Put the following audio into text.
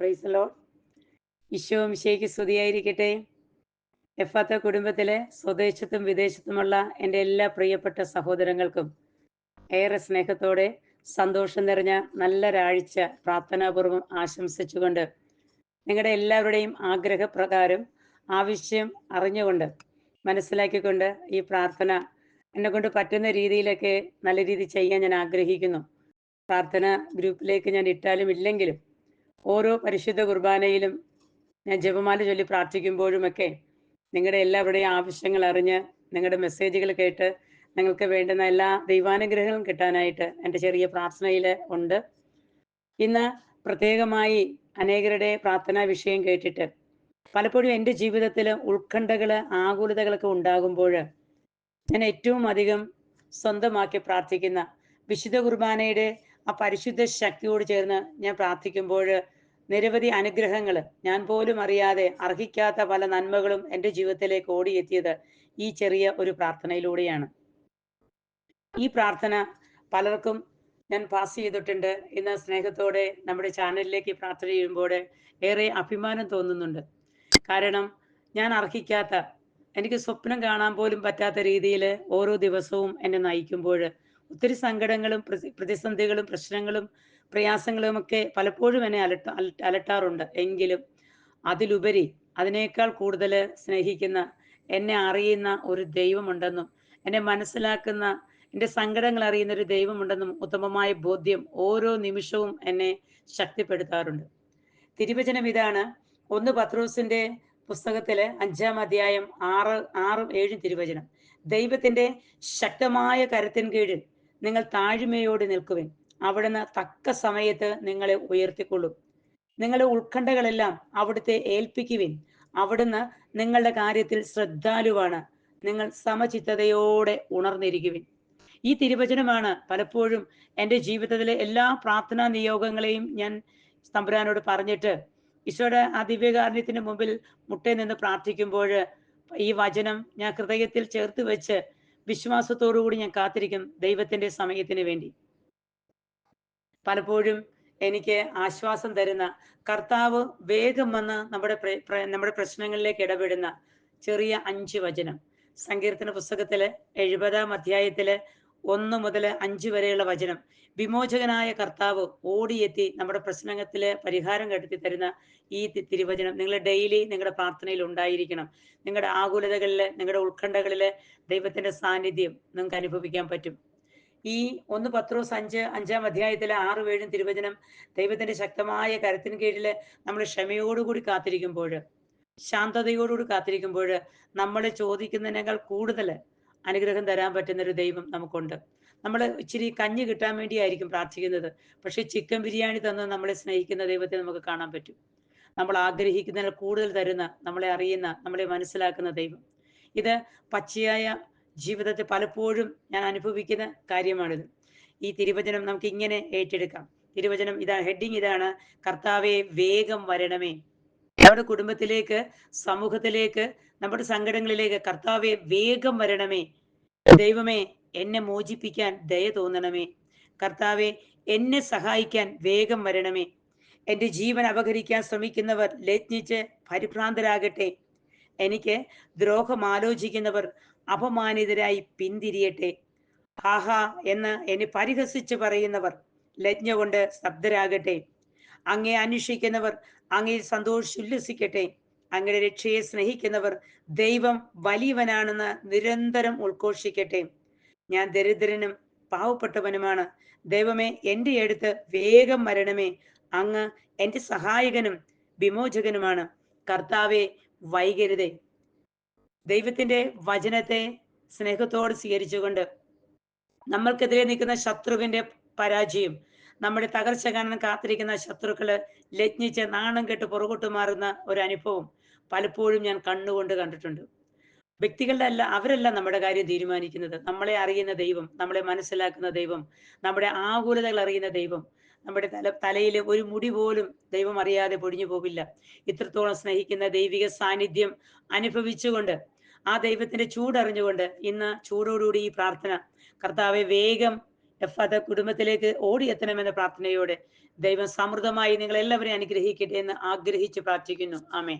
Price law Isho മിശേക്ക് സ്തുതിയായിരിക്കട്ടെ. എഫാത്ത കുടുംബത്തിലെ സ്വദേശത്തും വിദേശത്തുമുള്ള എന്റെ എല്ലാ പ്രിയപ്പെട്ട സഹോദരങ്ങൾക്കും ഏറെ സ്നേഹത്തോടെ സന്തോഷം നിറഞ്ഞ നല്ലൊരാഴ്ച പ്രാർത്ഥനാപൂർവം ആശംസിച്ചുകൊണ്ട് നിങ്ങളുടെ എല്ലാവരുടെയും ആഗ്രഹപ്രകാരം ആവശ്യം അറിഞ്ഞുകൊണ്ട് മനസ്സിലാക്കിക്കൊണ്ട് ഈ പ്രാർത്ഥന എന്നെ കൊണ്ട് പറ്റുന്ന രീതിയിലൊക്കെ നല്ല രീതിയിൽ ചെയ്യാൻ ഞാൻ ആഗ്രഹിക്കുന്നു. പ്രാർത്ഥന ഗ്രൂപ്പിലേക്ക് ഞാൻ ഇട്ടാലും ഇല്ലെങ്കിലും ഓരോ പരിശുദ്ധ കുർബാനയിലും ഞാൻ ജപമാല ചൊല്ലി പ്രാർത്ഥിക്കുമ്പോഴുമൊക്കെ നിങ്ങളുടെ എല്ലാവരുടെയും ആവശ്യങ്ങൾ അറിഞ്ഞ് നിങ്ങളുടെ മെസ്സേജുകൾ കേട്ട് നിങ്ങൾക്ക് വേണ്ടുന്ന എല്ലാ ദൈവാനുഗ്രഹങ്ങളും കിട്ടാനായിട്ട് എന്റെ ചെറിയ പ്രാർത്ഥനയിൽ ഉണ്ട്. ഇന്ന് പ്രത്യേകമായി അനേകരുടെ പ്രാർത്ഥനാ വിഷയം കേട്ടിട്ട് പലപ്പോഴും എന്റെ ജീവിതത്തിൽ ഉത്കണ്ഠകൾ ആകുലതകളൊക്കെ ഉണ്ടാകുമ്പോൾ ഞാൻ ഏറ്റവും അധികം സ്വന്തമാക്കി പ്രാർത്ഥിക്കുന്ന വിശുദ്ധ കുർബാനയുടെ ആ പരിശുദ്ധ ശക്തിയോട് ചേർന്ന് ഞാൻ പ്രാർത്ഥിക്കുമ്പോൾ നിരവധി അനുഗ്രഹങ്ങൾ ഞാൻ പോലും അറിയാതെ അർഹിക്കാത്ത പല നന്മകളും എന്റെ ജീവിതത്തിലേക്ക് ഓടിയെത്തിയത് ഈ ചെറിയ ഒരു പ്രാർത്ഥനയിലൂടെയാണ്. ഈ പ്രാർത്ഥന പലർക്കും ഞാൻ പാസ് ചെയ്തിട്ടുണ്ട്. ഇന്ന് സ്നേഹത്തോടെ നമ്മുടെ ചാനലിലേക്ക് പ്രാർത്ഥന ചെയ്യുമ്പോൾ ഏറെ അഭിമാനം തോന്നുന്നുണ്ട്. കാരണം ഞാൻ അർഹിക്കാത്ത എനിക്ക് സ്വപ്നം കാണാൻ പോലും പറ്റാത്ത രീതിയിൽ ഓരോ ദിവസവും എന്നെ നയിക്കുമ്പോൾ ഒത്തിരി സങ്കടങ്ങളും പ്രതിസന്ധികളും പ്രശ്നങ്ങളും പ്രയാസങ്ങളും ഒക്കെ പലപ്പോഴും എന്നെ അലട്ട അലട്ടാറുണ്ട്. എങ്കിലും അതിലുപരി അതിനേക്കാൾ കൂടുതൽ സ്നേഹിക്കുന്ന എന്നെ അറിയുന്ന ഒരു ദൈവമുണ്ടെന്നും എന്നെ മനസ്സിലാക്കുന്ന എന്റെ സങ്കടങ്ങൾ അറിയുന്ന ഒരു ദൈവമുണ്ടെന്നും ഉത്തമമായ ബോധ്യം ഓരോ നിമിഷവും എന്നെ ശക്തിപ്പെടുത്താറുണ്ട്. തിരുവചനം ഇതാണ്. ഒന്ന് പത്രോസിന്റെ പുസ്തകത്തിലെ അഞ്ചാം അധ്യായം ആറ് ആറും ഏഴും തിരുവചനം. ദൈവത്തിന്റെ ശക്തമായ കരത്തിൻ കീഴിൽ നിങ്ങൾ താഴ്മയോട് നിൽക്കുവിൻ. അവിടുന്ന് തക്ക സമയത്ത് നിങ്ങളെ ഉയർത്തിക്കൊള്ളും. നിങ്ങളുടെ ഉത്കണ്ഠകളെല്ലാം അവിടുത്തെ ഏൽപ്പിക്കുവിൻ. അവിടുന്ന് നിങ്ങളുടെ കാര്യത്തിൽ ശ്രദ്ധാലുവാണ്. നിങ്ങൾ സമചിത്തതയോടെ ഉണർന്നിരിക്കുവിൻ. ഈ തിരുവചനമാണ് പലപ്പോഴും എന്റെ ജീവിതത്തിലെ എല്ലാ പ്രാർത്ഥനാ നിയോഗങ്ങളെയും ഞാൻ തമ്പുരാനോട് പറഞ്ഞിട്ട് ഈശോയുടെ ആ ദിവ്യകാരുണ്യത്തിന് മുമ്പിൽ മുട്ടേ നിന്ന് പ്രാർത്ഥിക്കുമ്പോൾ ഈ വചനം ഞാൻ ഹൃദയത്തിൽ ചേർത്ത് വെച്ച് വിശ്വാസത്തോടു കൂടി ഞാൻ കാത്തിരിക്കും ദൈവത്തിന്റെ സമയത്തിന് വേണ്ടി. പലപ്പോഴും എനിക്ക് ആശ്വാസം തരുന്ന കർത്താവ് വേഗം വന്ന് നമ്മുടെ നമ്മുടെ പ്രശ്നങ്ങളിലേക്ക് ഇടപെടുന്ന ചെറിയ അഞ്ച് വചനം. സങ്കീർത്തന പുസ്തകത്തിലെ എഴുപതാം അധ്യായത്തിൽ ഒന്ന് മുതൽ അഞ്ച് വരെയുള്ള വചനം. വിമോചകനായ കർത്താവ് ഓടിയെത്തി നമ്മുടെ പ്രശ്നത്തിൽ പരിഹാരം കണ്ടെത്തി തരുന്ന ഈ തിരുവചനം. നിങ്ങൾ ഡെയിലി നിങ്ങളുടെ പ്രാർത്ഥനയിൽ ഉണ്ടായിരിക്കണം. നിങ്ങളുടെ ആകുലതകളിൽ നിങ്ങളുടെ ഉത്കണ്ഠകളിൽ ദൈവത്തിന്റെ സാന്നിധ്യം നിങ്ങൾക്ക് അനുഭവിക്കാൻ പറ്റും. ഈ ഒന്ന് പത്രോസ് അഞ്ച് അഞ്ചാം അധ്യായത്തിലെ ആറ് ഏഴും തിരുവചനം ദൈവത്തിന്റെ ശക്തമായ കരത്തിന് കീഴിൽ നമ്മൾ ക്ഷമയോടുകൂടി കാത്തിരിക്കുമ്പോൾ ശാന്തതയോടുകൂടി കാത്തിരിക്കുമ്പോൾ നമ്മൾ ചോദിക്കുന്നതിനേക്കാൾ കൂടുതൽ അനുഗ്രഹം തരാൻ പറ്റുന്ന ഒരു ദൈവം നമുക്കുണ്ട്. നമ്മൾ ഇച്ചിരി കഞ്ഞി കിട്ടാൻ വേണ്ടിയായിരിക്കും പ്രാർത്ഥിക്കുന്നത്. പക്ഷേ ചിക്കൻ ബിരിയാണി തന്ന് നമ്മളെ സ്നേഹിക്കുന്ന ദൈവത്തെ നമുക്ക് കാണാൻ പറ്റും. നമ്മൾ ആഗ്രഹിക്കുന്നതിൽ കൂടുതൽ തരുന്ന നമ്മളെ അറിയുന്ന നമ്മളെ മനസ്സിലാക്കുന്ന ദൈവം. ഇത് പച്ചയായ ജീവിതത്തെ പലപ്പോഴും ഞാൻ അനുഭവിക്കുന്ന കാര്യമാണിത്. ഈ തിരുവചനം നമുക്ക് ഇങ്ങനെ ഏറ്റെടുക്കാം. തിരുവചനം ഇതാ ഹെഡിങ് ഇതാണ് കർത്താവെ വേഗം വരണമേ. നമ്മുടെ കുടുംബത്തിലേക്ക് സമൂഹത്തിലേക്ക് നമ്മുടെ സങ്കടങ്ങളിലേക്ക് കർത്താവെ വേഗം വരണമേ. ദൈവമേ എന്നെ മോചിപ്പിക്കാൻ ദയ തോന്നണമേ. കർത്താവെ എന്നെ സഹായിക്കാൻ വേഗം വരണമേ. എന്റെ ജീവൻ അപഹരിക്കാൻ ശ്രമിക്കുന്നവർ ലജ്ഞിച്ച് പരിഭ്രാന്തരാകട്ടെ. എനിക്ക് ദ്രോഹം ആലോചിക്കുന്നവർ അപമാനിതരായി പിന്തിരിയട്ടെ. ആഹാ എന്ന് എന്നെ പരിഹസിച്ച് പറയുന്നവർ ലജ്ഞ കൊണ്ട് സ്തബ്ധരാകട്ടെ. അങ്ങേ അന്വേഷിക്കുന്നവർ അങ്ങേ സന്തോഷിച്ചുല്ലസിക്കട്ടെ അങ്ങയുടെ രക്ഷയെ സ്നേഹിക്കുന്നവർ ദൈവം വലിയവനാണെന്ന് നിരന്തരം ഉദ്ഘോഷിക്കട്ടെ ഞാൻ ദരിദ്രനും പാവപ്പെട്ടവനുമാണ്. ദൈവമേ എന്റെ അടുത്ത് വേഗം വരണമേ. അങ്ങ് എന്റെ സഹായകനും വിമോചകനുമാണ്. കർത്താവെ വൈകരുതേ. ദൈവത്തിന്റെ വചനത്തെ സ്നേഹത്തോട് സ്വീകരിച്ചുകൊണ്ട് നമ്മൾക്കെതിരെ നിൽക്കുന്ന ശത്രുവിന്റെ പരാജയം നമ്മുടെ തകർച്ച കാണാൻ കാത്തിരിക്കുന്ന ശത്രുക്കൾ ലജ്ഞിച്ച് നാണം കെട്ട് പുറകോട്ട് മാറുന്ന ഒരു അനുഭവം പലപ്പോഴും ഞാൻ കണ്ണുകൊണ്ട് കണ്ടിട്ടുണ്ട്. വ്യക്തികളുടെ അല്ല അവരല്ല നമ്മുടെ കാര്യം തീരുമാനിക്കുന്നത്. നമ്മളെ അറിയുന്ന ദൈവം നമ്മളെ മനസ്സിലാക്കുന്ന ദൈവം നമ്മുടെ ആകുലതകൾ അറിയുന്ന ദൈവം നമ്മുടെ തല തലയിൽ ഒരു മുടി പോലും ദൈവം അറിയാതെ പൊടിഞ്ഞു പോകില്ല ഇത്രത്തോളം സ്നേഹിക്കുന്ന ദൈവിക സാന്നിധ്യം അനുഭവിച്ചുകൊണ്ട് ആ ദൈവത്തിന്റെ ചൂടറിഞ്ഞുകൊണ്ട് ഇന്ന് ചൂടോടുകൂടി ഈ പ്രാർത്ഥന കർത്താവെ വേഗം എഫാദ കുടുംബത്തിലേക്ക് ഓടിയെത്തണമെന്ന പ്രാർത്ഥനയോടെ ദൈവം സമൃദ്ധമായി നിങ്ങൾ എല്ലാവരെയും അനുഗ്രഹിക്കട്ടെ എന്ന് ആഗ്രഹിച്ച് പ്രാർത്ഥിക്കുന്നു. ആമേ